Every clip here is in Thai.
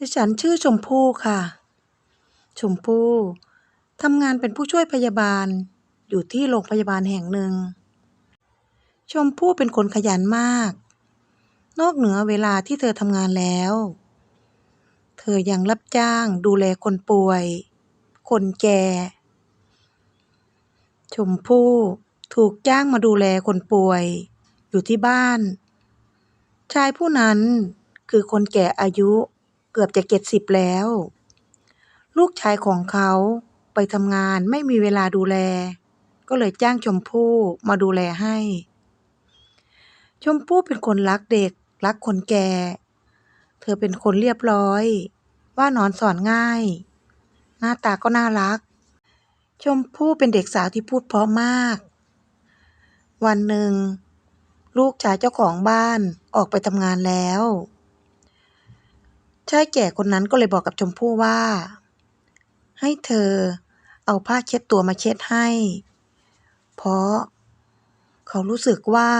ดิฉันชื่อชมพู่ค่ะ ชมพู่ทำงานเป็นผู้ช่วยพยาบาล อยู่ที่โรงพยาบาลแห่งหนึ่ง ชมพู่เป็นคนขยันมาก นอกเหนือเวลาที่เธอทำงานแล้ว เธอยังรับจ้างดูแลคนป่วย คนแก่ ชมพู่ถูกจ้างมาดูแลคนป่วย อยู่ที่บ้าน ชายผู้นั้นคือคนแก่อายุ เกือบจะเจ็ดสิบแล้ว ลูกชายของเขาไปทำงานไม่มีเวลาดูแล ก็เลยจ้างชมพู่มาดูแลให้ ชมพู่เป็นคนรักเด็ก รักคนแก่ เธอเป็นคนเรียบร้อย ว่านอนสอนง่าย หน้าตาก็น่ารัก ชมพู่เป็นเด็กสาวที่พูดเพราะมาก วันหนึ่ง ลูกชายเจ้าของบ้านออกไปทำงานแล้ว ชายแก่คนนั้นก็เลยบอกกับชมพู่ว่า ให้เธอเอาผ้าเช็ดตัวมาเช็ดให้ เพราะ เขารู้สึกว่า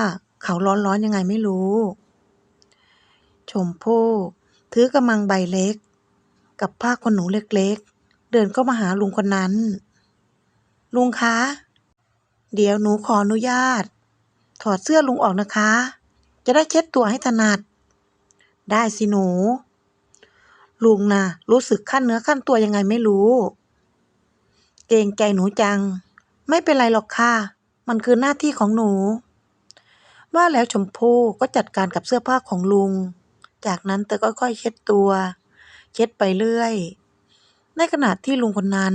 เขาร้อนๆยังไงไม่รู้ ชมพู่ถือกำมังใบเล็ก กับผ้าขนหนูเล็กๆ เดินเข้ามาหาลุงคนนั้น ลุงคะ เดี๋ยวหนูขออนุญาต ถอดเสื้อลุงออกนะคะ จะได้เช็ดตัวให้ถนัด ได้สิหนู ลุงน่ะ รู้สึกขั้นเนื้อขั้นตัวยังไงไม่รู้ เกรงใจหนูจัง ไม่เป็นไรหรอกค่ะ มันคือหน้าที่ของหนู ว่าแล้วชมพู่ก็จัดการกับเสื้อผ้าของลุง จากนั้นเธอก็ค่อยๆเช็ดตัว เช็ดไปเรื่อย ในขณะที่ลุงคนนั้น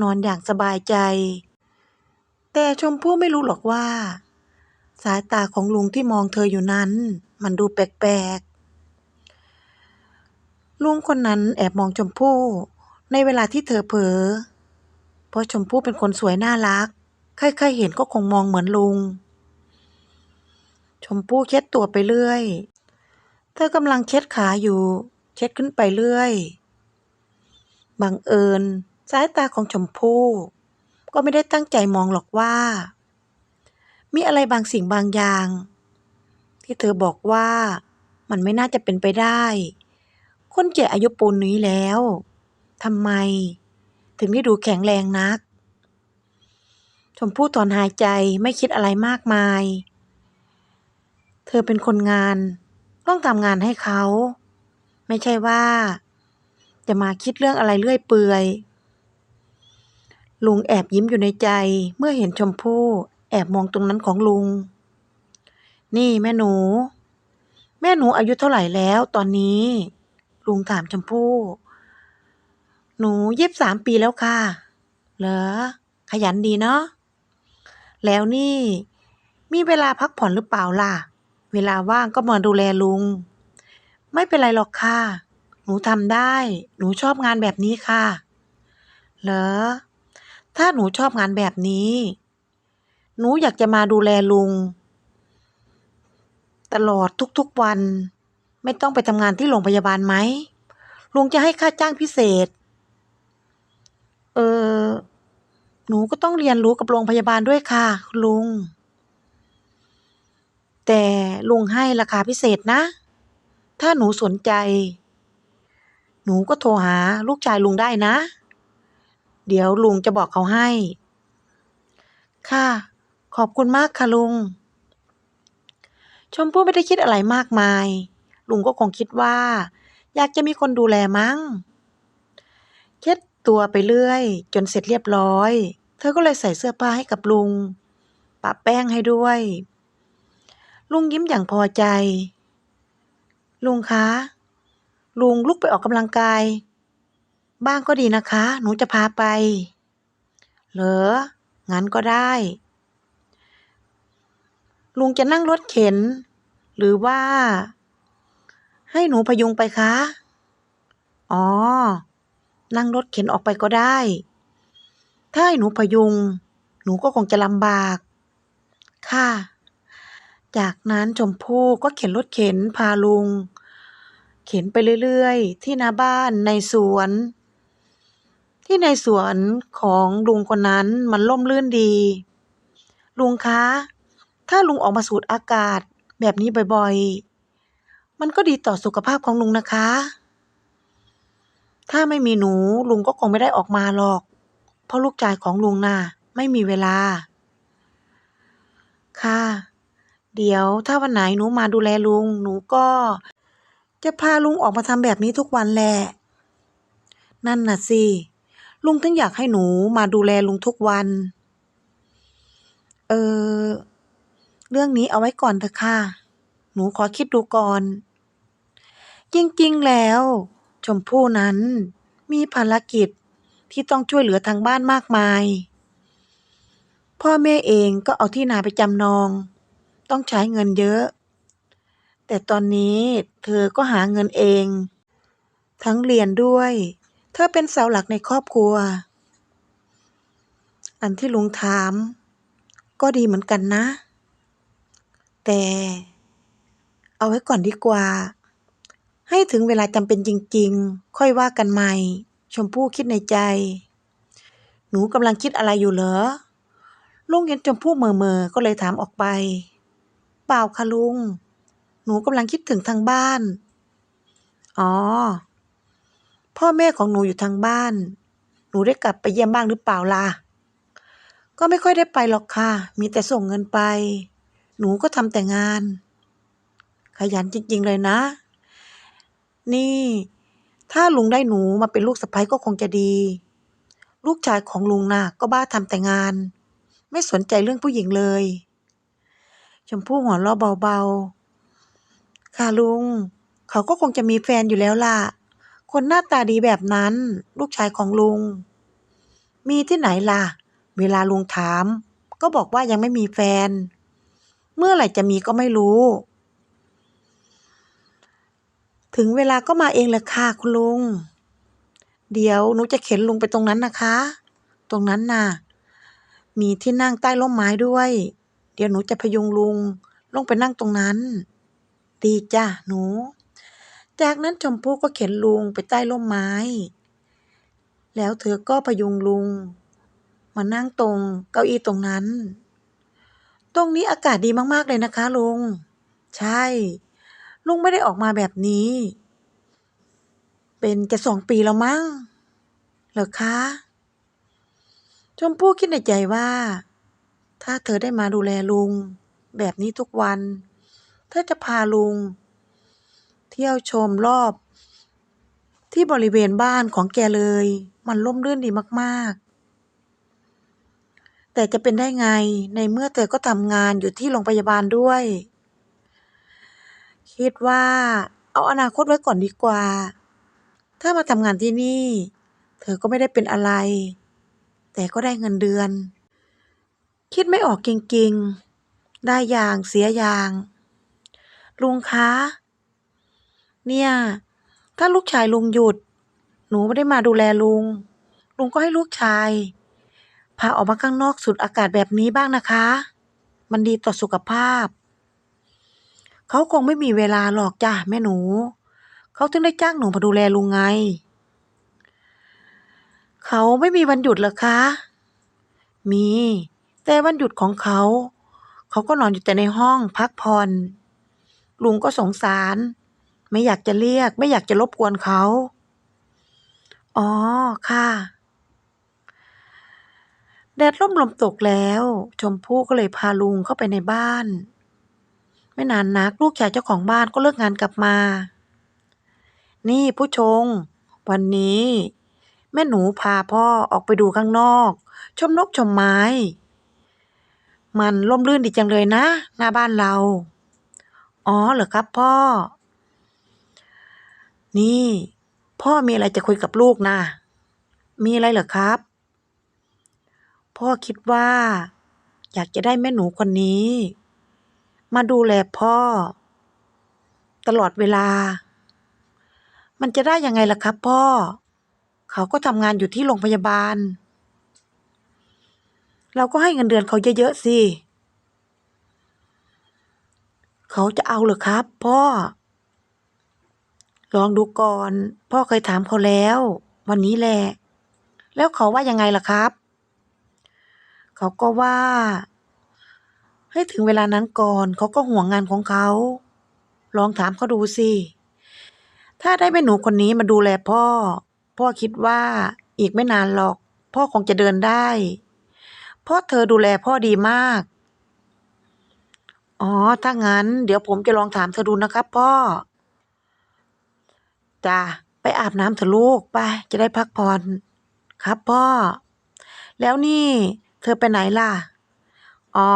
นอนอย่างสบายใจ แต่ชมพู่ไม่รู้หรอกว่า สายตาของลุงที่มองเธออยู่นั้น มันดูแปลก ลุงคนนั้นแอบมองชมพู่ ในเวลาที่เธอเผลอ เพราะชมพู่เป็นคนสวยน่ารัก ใครๆเห็นก็คงมองเหมือนลุง ชมพู่เช็ดตัวไปเรื่อย เธอกำลังเช็ดขาอยู่ เช็ดขึ้นไปเรื่อย บังเอิญสายตาของชมพู่ ก็ไม่ได้ตั้งใจมองหรอกว่า มีอะไรบางสิ่งบางอย่าง ที่เธอบอกว่ามันไม่น่าจะเป็นไปได้ คนแก่อายุปูนนี้แล้วทำไม ถึงได้ดูแข็งแรงนัก ชมพู่ถอนหายใจไม่คิดอะไรมากมาย เธอเป็นคนงาน ต้องทำงานให้เขา ไม่ใช่ว่า จะมาคิดเรื่องอะไรเรื่อยเปื่อยลุงแอบยิ้มอยู่ในใจเมื่อเห็นชมพู่แอบมองตรงนั้นของลุง นี่แม่หนู แม่หนูอายุเท่าไหร่แล้วตอนนี้ ลุงถามชมพู่ หนูเยี่สิบสามปีแล้วค่ะ เหรอ ขยันดีเนาะ แล้วนี่ มีเวลาพักผ่อนหรือเปล่าล่ะ เวลาว่างก็มาดูแลลุง ไม่เป็นไรหรอกค่ะ หนูทำได้ หนูชอบงานแบบนี้ค่ะ เหรอ ถ้าหนูชอบงานแบบนี้ หนูอยากจะมาดูแลลุง ตลอดทุกๆวัน ไม่ต้องไปทำงานที่โรงพยาบาลไหมลุงจะให้ค่าจ้างพิเศษ เออ หนูก็ต้องเรียนรู้กับโรงพยาบาลด้วยค่ะ ลุง แต่ลุงให้ราคาพิเศษนะ ถ้าหนูสนใจ หนูก็โทรหาลูกชายลุงได้นะ เดี๋ยวลุงจะบอกเขาให้ ค่ะ ขอบคุณมากค่ะลุง ชมพู่ไม่ได้คิดอะไรมากมาย ลุงก็คงคิดว่า อยากจะมีคนดูแลมั้งเช็ดตัวไปเรื่อย จนเสร็จเรียบร้อย เธอก็เลยใส่เสื้อผ้าให้กับลุงปะแป้งให้ด้วย ลุงยิ้มอย่างพอใจ ลุงคะ ลุงลุกไปออกกำลังกาย บ้างก็ดีนะคะ หนูจะพาไป เหรอ งั้นก็ได้ ลุงจะนั่งรถเข็น หรือว่า ให้หนูพยุงไปคะ อ๋อ นั่งรถเข็นออกไปก็ได้ ถ้าให้หนูพยุง หนูก็คงจะลำบาก ค่ะ จากนั้นชมพู่ก็เข็นรถเข็นพาลุง เข็นไปเรื่อยๆ ที่หน้าบ้านในสวน ที่ในสวนของลุงคนนั้นมันร่มรื่นดี ลุงคะ ถ้าลุงออกมาสูดอากาศแบบนี้บ่อยๆ มันก็ดีต่อสุขภาพของลุงนะคะ ถ้าไม่มีหนูลุงก็คงไม่ได้ออกมาหรอก เพราะลูกชายของลุงน่ะ ไม่มีเวลา ค่ะ เดี๋ยวถ้าวันไหนหนูมาดูแลลุง หนูก็ จะพาลุงออกมาทำแบบนี้ทุกวันแหละ นั่นน่ะสิ ลุงถึงอยากให้หนูมาดูแลลุงทุกวัน เออ เรื่องนี้เอาไว้ก่อนเถอะค่ะ หนูขอคิดดูก่อน จริง ๆ แล้ว ชมพู่นั้นมีภารกิจที่ต้องช่วยเหลือทางบ้านมากมาย พ่อแม่เองก็เอาที่นาไปจำนอง ต้องใช้เงินเยอะ แต่ตอนนี้เธอก็หาเงินเอง ทั้งเรียนด้วย เธอเป็นเสาหลักในครอบครัว อันที่ลุงถาม ก็ดีเหมือนกันนะ แต่เอาไว้ก่อนดีกว่า ให้ถึงเวลาจำเป็นจริง ๆ ค่อยว่ากันใหม่ ชมพู่คิดในใจ หนูกำลังคิดอะไรอยู่เหรอ ลุงเห็นชมพู่เมอๆก็เลยถามออกไป เปล่าค่ะลุง หนูกำลังคิดถึงทางบ้าน อ๋อ พ่อแม่ของหนูอยู่ทางบ้าน หนูได้กลับไปเยี่ยมบ้างหรือเปล่าล่ะ ก็ไม่ค่อยได้ไปหรอกค่ะ มีแต่ส่งเงินไป หนูก็ทำแต่งาน ขยันจริง ๆ เลยนะ นี่ ถ้าลุงได้หนูมาเป็นลูกสะใภ้ก็คงจะดี ลูกชายของลุงน่ะก็บ้าทำแต่งาน ไม่สนใจเรื่องผู้หญิงเลย ชมพู่หัวเราะเบาๆ ค่ะลุง เขาก็คงจะมีแฟนอยู่แล้วล่ะ คนหน้าตาดีแบบนั้น ลูกชายของลุง มีที่ไหนล่ะ เวลาลุงถาม ก็บอกว่ายังไม่มีแฟน เมื่อไหร่จะมีก็ไม่รู้ ถึงเวลาก็มาเองแหละค่ะคุณลุง เดี๋ยวหนูจะเข็นลุงไปตรงนั้นนะคะ ตรงนั้นน่ะ มีที่นั่งใต้ร่มไม้ด้วย เดี๋ยวหนูจะพยุงลุง ลงไปนั่งตรงนั้น ดีจ้ะหนู จากนั้นชมพู่ก็เข็นลุงไปใต้ร่มไม้ แล้วเธอก็พยุงลุง มานั่งตรงเก้าอี้ตรงนั้น ตรงนี้อากาศดีมากๆเลยนะคะลุง ใช่ ลุงไม่ได้ออกมาแบบนี้ เป็นจะสองปีแล้วมั้งเหรอคะชมพู่คิดในใจว่า ถ้าเธอได้มาดูแลลุง แบบนี้ทุกวัน เธอจะพาลุง เที่ยวชมรอบ ที่บริเวณบ้านของแกเลย มันร่มรื่นดีมากๆ แต่จะเป็นได้ไงในเมื่อเธอก็ทำงานอยู่ที่โรงพยาบาลด้วย คิดว่าเอาอนาคตไว้ก่อนดีกว่า ถ้ามาทำงานที่นี่ เธอก็ไม่ได้เป็นอะไร แต่ก็ได้เงินเดือน คิดไม่ออกจริงๆ ได้อย่างเสียอย่าง ลุงคะ เนี่ย ถ้าลูกชายลุงหยุด หนูไม่ได้มาดูแลลุง ลุงก็ให้ลูกชาย พาออกมาข้างนอกสูดอากาศแบบนี้บ้างนะคะ มันดีต่อสุขภาพ เขาคงไม่มีเวลาหรอกจ้ะแม่หนู เขาถึงได้จ้างหนูมาดูแลลุงไง เขาไม่มีวันหยุดเหรอคะ มี แต่วันหยุดของเขา เขาก็นอนอยู่แต่ในห้องพักผ่อน ลุงก็สงสาร ไม่อยากจะเรียก ไม่อยากจะรบกวนเขา อ๋อ ค่ะ แดดร่มลมตกแล้ว ชมพู่ก็เลยพาลุงเข้าไปในบ้าน ไม่นานนักลูกชายเจ้าของบ้านก็เลิกงานกลับมา นี่ผู้ชง วันนี้ แม่หนูพาพ่อออกไปดูข้างนอก ชมนกชมไม้ มันร่มรื่นดีจังเลยนะ หน้าบ้านเรา อ๋อเหรอครับพ่อ นี่ พ่อมีอะไรจะคุยกับลูกนะ มีอะไรเหรอครับ พ่อคิดว่า อยากจะได้แม่หนูคนนี้ มาดูแลพ่อ ตลอดเวลา มันจะได้ยังไงล่ะครับพ่อ เขาก็ทำงานอยู่ที่โรงพยาบาล เราก็ให้เงินเดือนเขาเยอะๆสิ เขาจะเอาเหรอครับ พ่อ ลองดูก่อน พ่อเคยถามเขาแล้ว วันนี้แหละ แล้วเขาว่ายังไงล่ะครับ เขาก็ว่า ให้ถึงเวลานั้นก่อนเขาก็ห่วงงานของเขา ลองถามเขาดูสิ ถ้าได้แม่หนูคนนี้มาดูแลพ่อ พ่อคิดว่าอีกไม่นานหรอก พ่อคงจะเดินได้เพราะเธอดูแลพ่อดีมาก อ๋อ ถ้างั้น เดี๋ยวผมจะลองถามเธอดูนะครับพ่อ จ้ะไปอาบน้ำเถอะลูกไป จะได้พักผ่อน ครับพ่อ แล้วนี่ เธอไปไหนล่ะ อ๋อ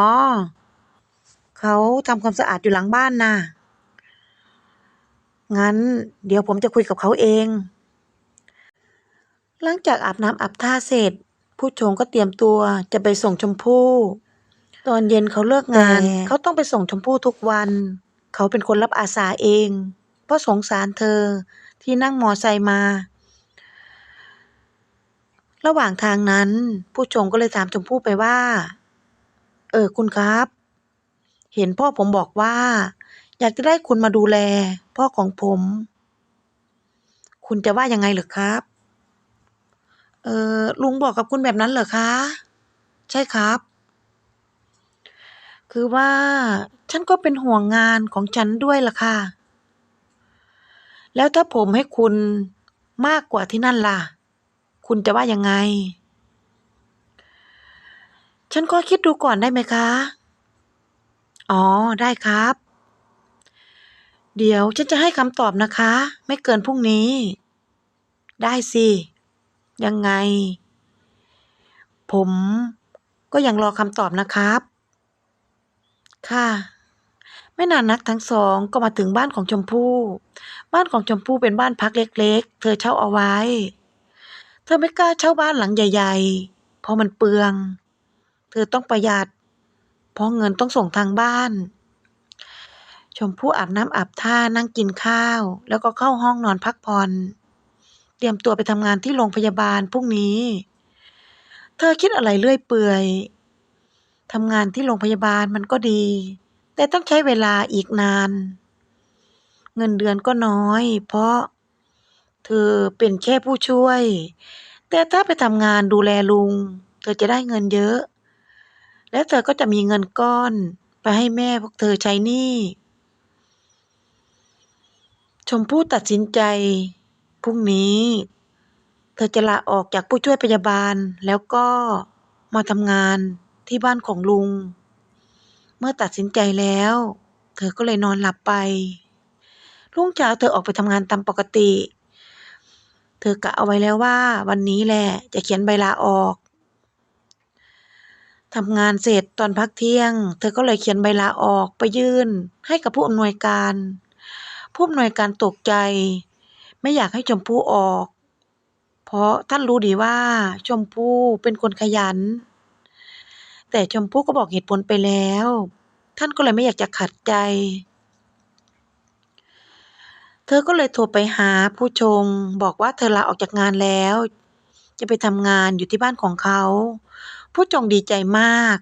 เขาทำความสะอาดอยู่หลังบ้านน่ะ งั้นเดี๋ยวผมจะคุยกับเขาเอง หลังจากอาบน้ำอาบท่าเสร็จ ผู้ชงก็เตรียมตัวจะไปส่งชมพู่ตอนเย็นเขาเลิกงาน เขาต้องไปส่งชมพู่ทุกวัน เขาเป็นคนรับอาสาเอง เพราะสงสารเธอที่นั่งมอไซค์มา ระหว่างทางนั้น ผู้ชงก็เลยถามชมพู่ไปว่า เออคุณครับ เห็นพ่อผมบอกว่า อยากจะได้คุณมาดูแล พ่อของผม คุณจะว่ายังไงเหรอครับ เออลุงบอกกับคุณแบบนั้นเหรอคะ ใช่ครับ คือว่า ฉันก็เป็นห่วงงานของฉันด้วยล่ะค่ะ แล้วถ้าผมให้คุณมากกว่าที่นั่นล่ะ คุณจะว่ายังไง ฉันก็คิดดูก่อนได้ไหมคะ อ๋อ ได้ครับ เดี๋ยวฉันจะให้คำตอบนะคะ ไม่เกินพรุ่งนี้ ได้สิ ยังไง ผมก็ยังรอคำตอบนะครับ ค่ะ ไม่นานนักทั้งสองก็มาถึงบ้านของชมพู่ บ้านของชมพู่เป็นบ้านพักเล็ก ๆ เธอเช่าเอาไว้ เธอไม่กล้าเช่าบ้านหลังใหญ่ ๆ เพราะมันเปลือง เธอต้องประหยัด เพราะเงินต้องส่งทางบ้าน ชมพู่อาบน้ำอาบท่านั่งกินข้าว แล้วก็เข้าห้องนอนพักผ่อนเตรียมตัวไปทำงานที่โรงพยาบาลพรุ่งนี้ เธอคิดอะไรเรื่อยเปื่อยทำงานที่โรงพยาบาลมันก็ดี แต่ต้องใช้เวลาอีกนาน เงินเดือนก็น้อย เพราะ เธอเป็นแค่ผู้ช่วย แต่ถ้าไปทำงานดูแลลุง เธอจะได้เงินเยอะ และเธอก็จะมีเงินก้อนไปให้แม่พวกเธอใช้หนี้ชมพู่ตัดสินใจพรุ่งนี้ เธอจะลาออกจากผู้ช่วยพยาบาลแล้วก็มาทำงานที่บ้านของลุง เมื่อตัดสินใจแล้ว เธอก็เลยนอนหลับไป รุ่งเช้าเธอออกไปทำงานตามปกติ เธอกะเอาไว้แล้วว่า วันนี้แหละจะเขียนใบลาออก ทำงานเสร็จตอนพักเที่ยง เธอก็เลยเขียนใบลาออกไปยื่น ให้กับผู้อำนวยการ ผู้อำนวยการตกใจ ไม่อยากให้ชมพู่ออก เพราะท่านรู้ดีว่าชมพู่เป็นคนขยัน แต่ชมพู่ก็บอกเหตุผลไปแล้ว ท่านก็เลยไม่อยากจะขัดใจ เธอก็เลยโทรไปหาผู้ชง บอกว่าเธอลาออกจากงานแล้ว จะไปทำงานอยู่ที่บ้านของเขา ผู้ชงดีใจมาก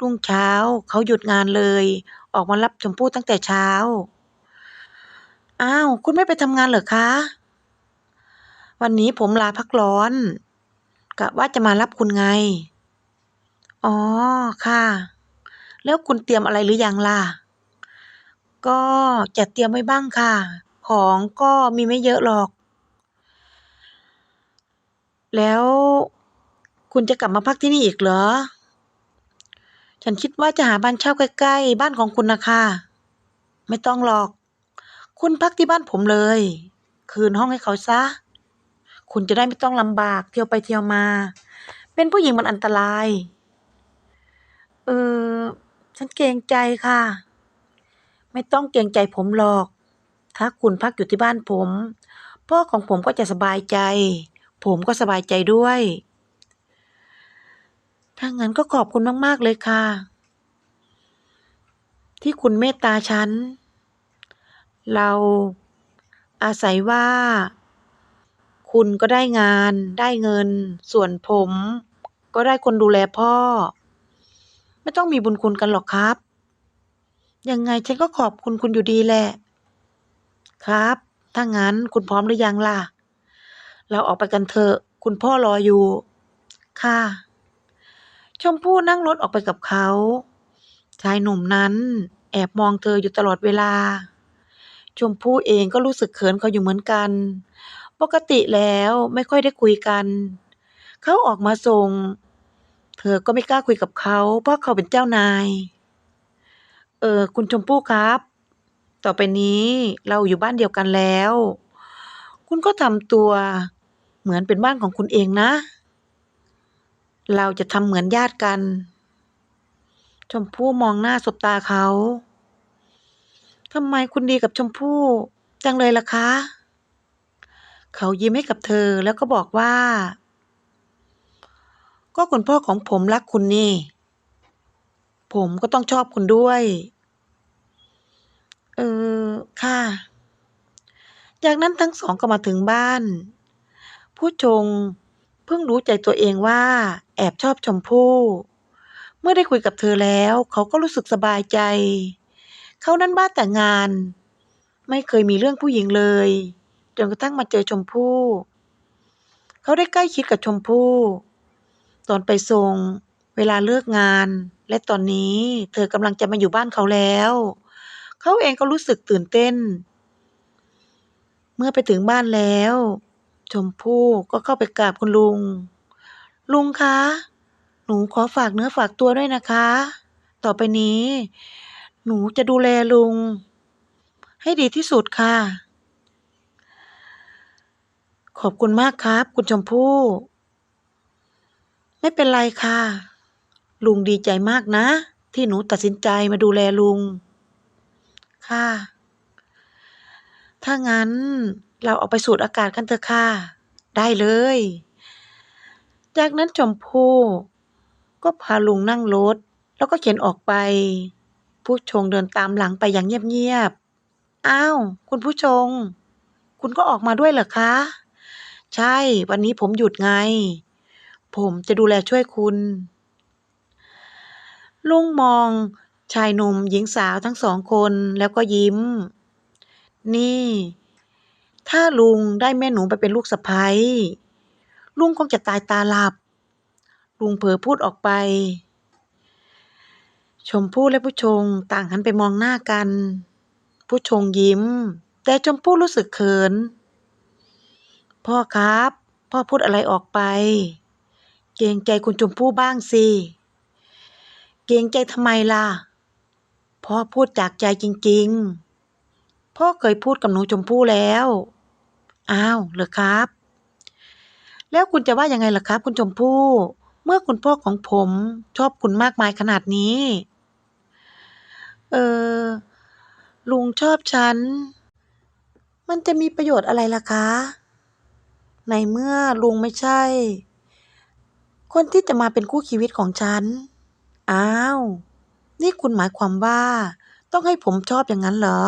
รุ่งเช้าเขาหยุดงานเลย ออกมารับชมพู่ตั้งแต่เช้า อ้าว คุณไม่ไปทำงานเหรอคะ วันนี้ผมลาพักร้อน กะว่าจะมารับคุณไง อ๋อ ค่ะ แล้วคุณเตรียมอะไรหรือยังล่ะ ก็จะเตรียมไว้บ้างค่ะ ของก็มีไม่เยอะหรอก แล้ว คุณจะกลับมาพักที่นี่อีกเหรอ ฉันคิดว่าจะหาบ้านเช่าใกล้ๆ บ้านของคุณนะคะ ไม่ต้องหรอก คุณพักที่บ้านผมเลย คืนห้องให้เขาซะ คุณจะได้ไม่ต้องลำบากเที่ยวไปเที่ยวมา เป็นผู้หญิงมันอันตราย เออ ฉันเกรงใจค่ะ ไม่ต้องเกรงใจผมหรอก ถ้าคุณพักอยู่ที่บ้านผม พ่อของผมก็จะสบายใจ ผมก็สบายใจด้วย ถ้างั้นก็ขอบคุณมากๆเลยค่ะ ที่คุณเมตตาฉัน เราอาศัยว่า คุณก็ได้งาน ได้เงิน ส่วนผม ก็ได้คนดูแลพ่อ ไม่ต้องมีบุญคุณกันหรอกครับ ยังไงฉันก็ขอบคุณคุณอยู่ดีแหละ ครับ ถ้างั้นคุณพร้อมหรือยังล่ะ เราออกไปกันเถอะ คุณพ่อรออยู่ ค่ะ ชมพู่นั่งรถออกไปกับเขา ชายหนุ่มนั้น แอบมองเธออยู่ตลอดเวลา ชมพู่เองก็รู้สึกเขินเขาอยู่เหมือนกัน ปกติแล้วไม่ค่อยได้คุยกัน เขาออกมาส่ง เธอก็ไม่กล้าคุยกับเขา เพราะเขาเป็นเจ้านาย เออ คุณชมพู่ครับ ต่อไปนี้เราอยู่บ้านเดียวกันแล้ว คุณก็ทำตัว เหมือนเป็นบ้านของคุณเองนะ เราจะทำเหมือนญาติกัน ชมพู่มองหน้าสบตาเขาทำไมคุณดีกับชมพู่ จังเลยล่ะคะ เขายิ้มให้กับเธอแล้วก็บอกว่า ก็คุณพ่อของผมรักคุณนี่ ผมก็ต้องชอบคุณด้วย เออ ค่ะ จากนั้นทั้งสองก็มาถึงบ้าน ผู้ชง เพิ่งรู้ใจตัวเองว่า แอบชอบชมพู่ เมื่อได้คุยกับเธอแล้ว เขาก็รู้สึกสบายใจ เขานั้นบ้าแต่งาน ไม่เคยมีเรื่องผู้หญิงเลย จนกระทั่งมาเจอชมพู่ เขาได้ใกล้ชิดกับชมพู่ ตอนไปส่ง เวลาเลิกงาน และตอนนี้เธอกำลังจะมาอยู่บ้านเขาแล้ว เขาเองก็รู้สึกตื่นเต้น เมื่อไปถึงบ้านแล้ว ชมพู่ก็เข้าไปกราบคุณลุง ลุงคะ หนูขอฝากเนื้อฝากตัวด้วยนะคะ ต่อไปนี้ หนูจะดูแลลุง ให้ดีที่สุดค่ะ ขอบคุณมากครับ คุณชมพู่ ไม่เป็นไรค่ะ ลุงดีใจมากนะ ที่หนูตัดสินใจมาดูแลลุง ค่ะ ถ้างั้น เราออกไปสูดอากาศกันเถอะค่ะ ได้เลย จากนั้นชมพู่ก็พาลุงนั่งรถ แล้วก็เข็นออกไป ผู้ชงเดินตามหลังไปอย่างเงียบๆ อ้าว คุณผู้ชง คุณก็ออกมาด้วยเหรอคะ ใช่ วันนี้ผมหยุดไง ผมจะดูแลช่วยคุณ ลุงมองชายหนุ่มหญิงสาวทั้งสองคนแล้วก็ยิ้ม นี่ ถ้าลุงได้แม่หนูไปเป็นลูกสะใภ้ลุงคงจะตายตาหลับ ลุงเผลอพูดออกไป ชมพู่และผู้ชงต่างหันไปมองหน้ากัน ผู้ชงยิ้ม แต่ชมพู่รู้สึกเขิน พ่อครับ พ่อพูดอะไรออกไป เกรงใจคุณชมพู่บ้างสิ เกรงใจทำไมล่ะ พ่อพูดจากใจจริง ๆ พ่อเคยพูดกับหนูชมพู่แล้ว อ้าวเหรอครับ แล้วคุณจะว่ายังไงล่ะครับ คุณชมพู่ เมื่อคุณพ่อของผมชอบคุณมากมายขนาดนี้ เออ ลุงชอบฉัน มันจะมีประโยชน์อะไรล่ะคะ ในเมื่อลุงไม่ใช่ คนที่จะมาเป็นคู่ชีวิตของฉัน อ้าว นี่คุณหมายความว่า ต้องให้ผมชอบอย่างนั้นเหรอ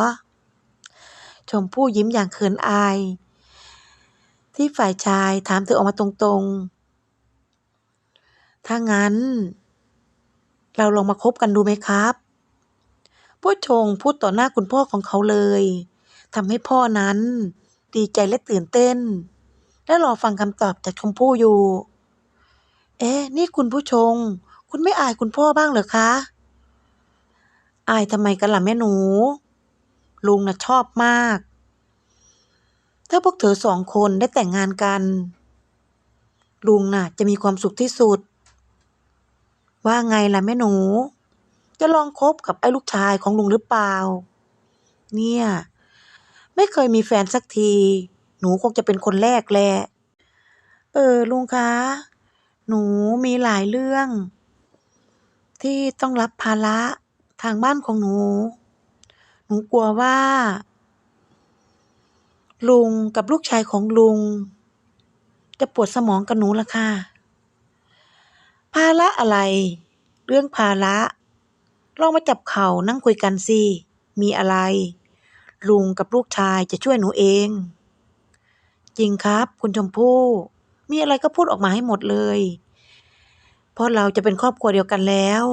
ชมพู่ยิ้มอย่างเขินอาย ที่ฝ่ายชายถามเธอออกมาตรงๆ ถ้างั้น เราลองมาคบกันดูไหมครับผู้ชงพูดต่อหน้าคุณพ่อของเขาเลยทำให้พ่อนั้นดีใจและตื่นเต้น และรอฟังคำตอบจากชมพู่อยู่ เอ๊ะ นี่คุณผู้ชง คุณไม่อายคุณพ่อบ้างเหรอคะ อายทำไมกันล่ะแม่หนู ลุงน่ะชอบมาก ถ้าพวกเธอสองคนได้แต่งงานกัน ลุงน่ะ จะมีความสุขที่สุด ว่าไงล่ะแม่หนู จะลองคบกับไอ้ลูกชายของลุงหรือเปล่า เนี่ย ไม่เคยมีแฟนสักที หนูคงจะเป็นคนแรกแหละ เออ ลุงคะ หนูมีหลายเรื่อง ที่ต้องรับภาระทางบ้านของหนู หนูกลัวว่า ลุงกับลูกชายของลุง จะปวดสมองกับหนูละค่ะ ภาระอะไร เรื่องภาระ ลองมาจับเข่านั่งคุยกันสิ มีอะไร ลุงกับลูกชายจะช่วยหนูเอง จริงครับ คุณชมพู่มีอะไรก็พูดออกมาให้หมดเลย เพราะเราจะเป็นครอบครัวเดียวกันแล้ว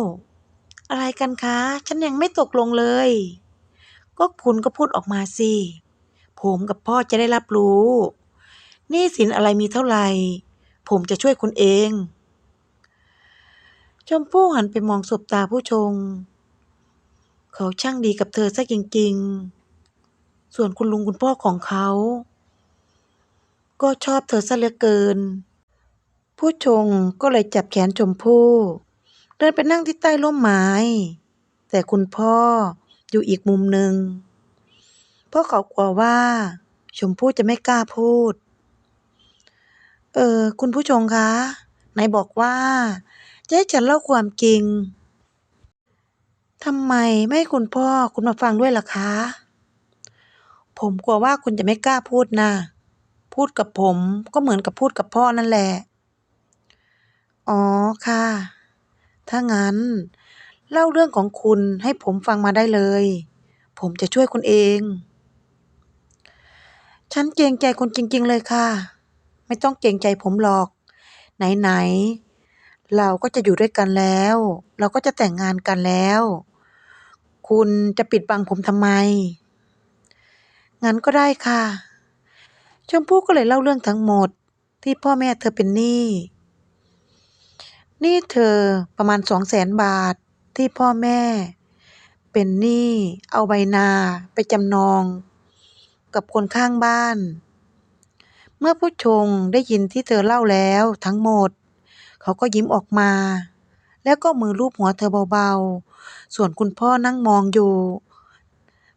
อะไรกันคะ ฉันยังไม่ตกลงเลย ก็คุณก็พูดออกมาสิ ผมกับพ่อจะได้รับรู้หนี้สินอะไรมีเท่าไหร่ ผมจะช่วยคุณเอง ชมพู่หันไปมองสบตาผู้ชง เขาช่างดีกับเธอซะจริง ๆ ส่วนคุณลุงคุณพ่อของเขา ก็ชอบเธอซะเหลือเกิน ผู้ชงก็เลยจับแขนชมพู่ เดินไปนั่งที่ใต้ร่มไม้ แต่คุณพ่ออยู่อีกมุมหนึ่ง ราะเขากลัวว่าชมพู่จะไม่กล้าพูด เออ คุณผู้ชงคะไหนบอกว่า จะให้ฉันเล่าความจริงทำไมไม่ให้คุณพ่อคุณมาฟังด้วยล่ะคะ ผมกลัวว่าคุณจะไม่กล้าพูดนะ พูดกับผมก็เหมือนกับพูดกับพ่อนั่นแหละ อ๋อค่ะ ถ้างั้น เล่าเรื่องของคุณให้ผมฟังมาได้เลย ผมจะช่วยคุณเอง ฉันเกรงใจคุณจริง ๆ เลยค่ะ ไม่ต้องเกรงใจผมหรอก ไหน ๆ เราก็จะอยู่ด้วยกันแล้ว เราก็จะแต่งงานกันแล้ว คุณจะปิดบังผมทำไม งั้นก็ได้ค่ะ ชมพู่ก็เลยเล่าเรื่องทั้งหมดที่พ่อแม่เธอเป็นหนี้หนี้เธอประมาณสองแสนบาทที่พ่อแม่ เป็นหนี้เอาใบนาไปจำนอง กับคนข้างบ้าน เมื่อผู้ชงได้ยินที่เธอเล่าแล้วทั้งหมด เขาก็ยิ้มออกมา แล้วก็มือลูบหัวเธอเบาๆ ส่วนคุณพ่อนั่งมองอยู่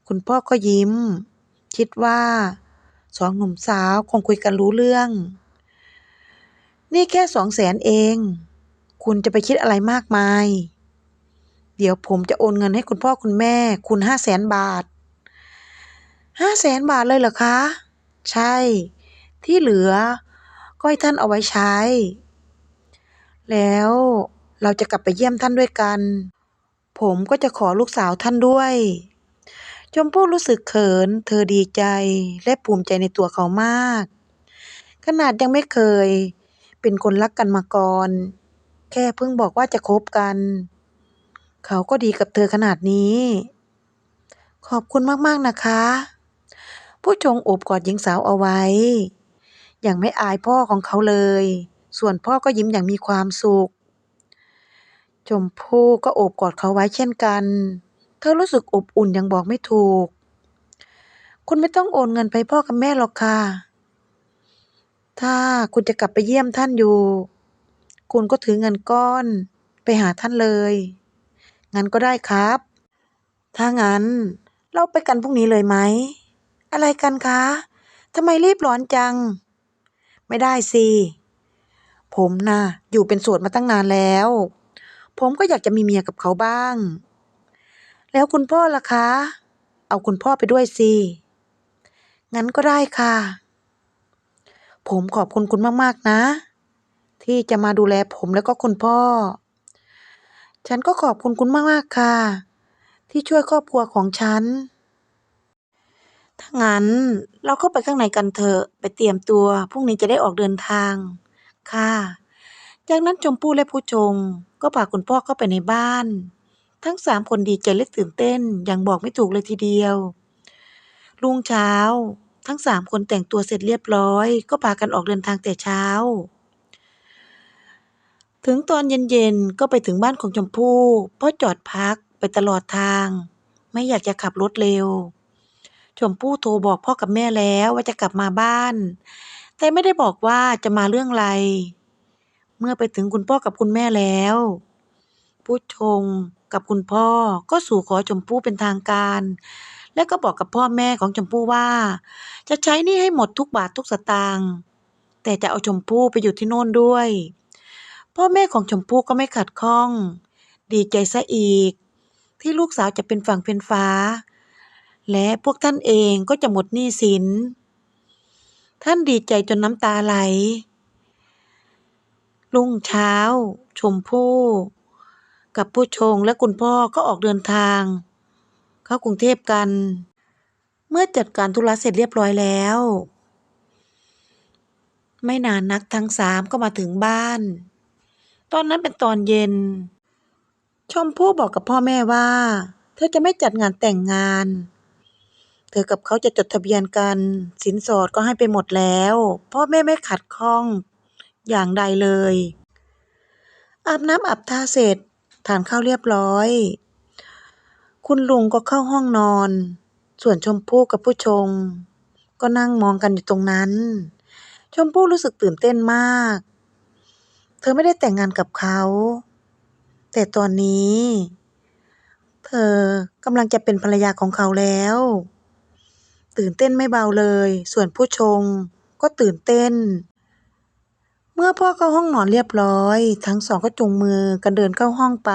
คุณพ่อก็ยิ้ม คิดว่า สองหนุ่มสาวคงคุยกันรู้เรื่อง นี่แค่สองแสนเอง คุณจะไปคิดอะไรมากมาย เดี๋ยวผมจะโอนเงินให้คุณพ่อคุณแม่ คุณห้าแสนบาท ห้าแสนบาทเลยเหรอคะ ใช่ ที่เหลือ ก็ให้ท่านเอาไว้ใช้ แล้วเราจะกลับไปเยี่ยมท่านด้วยกัน ผมก็จะขอลูกสาวท่านด้วย ชมพู่รู้สึกเขิน เธอดีใจและภูมิใจในตัวเขามาก ขนาดยังไม่เคย เป็นคนรักกันมาก่อน แค่เพิ่งบอกว่าจะคบกัน เขาก็ดีกับเธอขนาดนี้ ขอบคุณมาก ๆ นะคะ ผู้ชงโอบกอดหญิงสาวเอาไว้ อย่างไม่อายพ่อของเขาเลย ส่วนพ่อก็ยิ้มอย่างมีความสุข ชมพู่ก็โอบกอดเขาไว้เช่นกัน เธอรู้สึกอบอุ่นอย่างบอกไม่ถูก คุณไม่ต้องโอนเงินไปพ่อกับแม่หรอกค่ะ ถ้าคุณจะกลับไปเยี่ยมท่านอยู่ คุณก็ถือเงินก้อนไปหาท่านเลย งั้นก็ได้ครับ ถ้างั้นเราไปกันพรุ่งนี้เลยไหม อะไรกันคะทำไมรีบร้อนจัง ไม่ได้สิ ผมน่ะ อยู่เป็นโสดมาตั้งนานแล้ว ผมก็อยากจะมีเมียกับเขาบ้าง แล้วคุณพ่อล่ะคะ เอาคุณพ่อไปด้วยสิ งั้นก็ได้ค่ะ ผมขอบคุณคุณมากๆนะ ที่จะมาดูแลผมแล้วก็คุณพ่อ ฉันก็ขอบคุณคุณมากๆค่ะ ที่ช่วยครอบครัวของฉัน ถ้างั้นเราเข้าไปข้างในกันเถอะไปเตรียมตัวพรุ่งนี้จะได้ออกเดินทาง ค่ะ จากนั้นชมพู่และผู้ชง ก็พาคุณพ่อเข้าไปในบ้าน ทั้งสามคนดีใจและตื่นเต้นอย่างบอกไม่ถูกเลยทีเดียว รุ่งเช้า ทั้งสามคนแต่งตัวเสร็จเรียบร้อย ก็พากันออกเดินทางแต่เช้า ถึงตอนเย็นๆก็ไปถึงบ้านของชมพู่เพราะจอดพักไปตลอดทาง ไม่อยากจะขับรถเร็ว ชมพู่โทรบอกพ่อกับแม่แล้วว่าจะกลับมาบ้าน แต่ไม่ได้บอกว่าจะมาเรื่องอะไร เมื่อไปถึงคุณพ่อกับคุณแม่แล้ว ผู้ชงกับคุณพ่อก็สู่ขอชมพู่เป็นทางการ และก็บอกกับพ่อแม่ของชมพู่ว่า จะใช้นี้ให้หมดทุกบาททุกสตางค์แต่จะเอาชมพู่ไปอยู่ที่โน่นด้วย พ่อแม่ของชมพู่ก็ไม่ขัดข้อง ดีใจซะอีก ที่ลูกสาวจะเป็นฝั่งเป็นฟ้า และพวกท่านเองก็จะหมดหนี้สิน ท่านดีใจจนน้ำตาไหล รุ่งเช้า ชมพู่ กับผู้ชงและคุณพ่อก็ออกเดินทาง เข้ากรุงเทพกัน เมื่อจัดการธุระเสร็จเรียบร้อยแล้ว ไม่นานนักทั้งสามก็มาถึงบ้าน ตอนนั้นเป็นตอนเย็น ชมพู่บอกกับพ่อแม่ว่า เธอจะไม่จัดงานแต่งงาน เธอกับเขาจะจดทะเบียนกัน สินสอดก็ให้ไปหมดแล้ว พ่อแม่ไม่ขัดข้องอย่างใดเลย อาบน้ำอาบท่าเสร็จทานข้าวเรียบร้อย คุณลุงก็เข้าห้องนอน ส่วนชมพู่กับผู้ชง ก็นั่งมองกันอยู่ตรงนั้น ชมพู่รู้สึกตื่นเต้นมาก เธอไม่ได้แต่งงานกับเขา แต่ตอนนี้ เธอกำลังจะเป็นภรรยาของเขาแล้ว ตื่นเต้นไม่เบาเลย ส่วนผู้ชงก็ตื่นเต้น เมื่อพ่อเข้าห้องนอนเรียบร้อย ทั้งสองก็จูงมือกันเดินเข้าห้องไป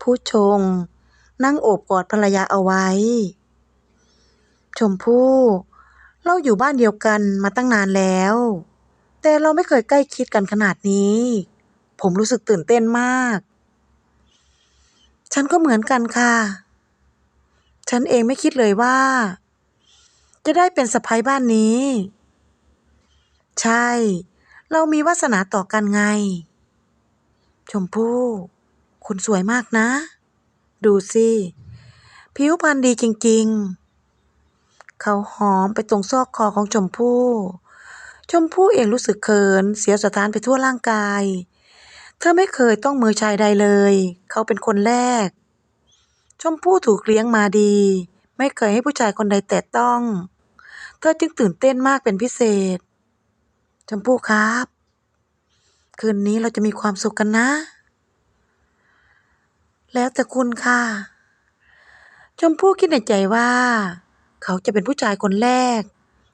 ผู้ชง นั่งโอบกอดภรรยาเอาไว้ ชมพู่เราอยู่บ้านเดียวกันมาตั้งนานแล้ว แต่เราไม่เคยใกล้ชิดกันขนาดนี้ ผมรู้สึกตื่นเต้นมาก ฉันก็เหมือนกันค่ะ ฉันเองไม่คิดเลยว่า จะได้เป็นสะใภ้บ้านนี้ ใช่ เรามีวาสนาต่อกันไง ชมพู่คุณสวยมากนะ ดูสิผิวพรรณดีจริง ๆ เขาหอมไปตรงซอกคอของชมพู่ ชมพู่เองรู้สึกเขิน เสียวสะท้านไปทั่วร่างกาย เธอไม่เคยต้องมือชายใดเลย เขาเป็นคนแรก ชมพู่ถูกเลี้ยงมาดี ไม่เคยให้ผู้ชายคนใดแตะต้อง เธอจึงตื่นเต้นมากเป็นพิเศษ ชมพู่ครับ คืนนี้เราจะมีความสุขกันนะ แล้วแต่คุณค่ะ ชมพู่คิดในใจว่า เขาจะเป็นผู้ชายคนแรก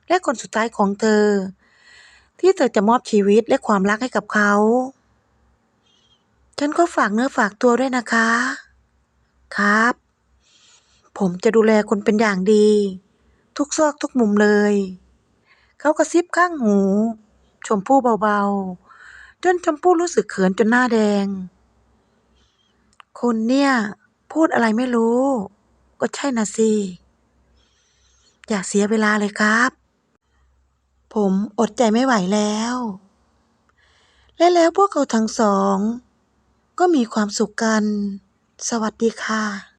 และคนสุดท้ายของเธอ ที่เธอจะมอบชีวิตและความรักให้กับเขา ฉันก็ฝากเนื้อฝากตัวด้วยนะคะ ครับ ผมจะดูแลคุณเป็นอย่างดี ทุกซอกทุกมุมเลย เขากระซิบข้างหู ชมพู่เบาๆ จนชมพู่รู้สึกเขินจนหน้าแดง คุณเนี่ย พูดอะไรไม่รู้ ก็ใช่นะสิ อย่าเสียเวลาเลยครับ ผมอดใจไม่ไหวแล้ว และแล้วพวกเขาทั้งสองก็มีความสุขกัน สวัสดีค่ะ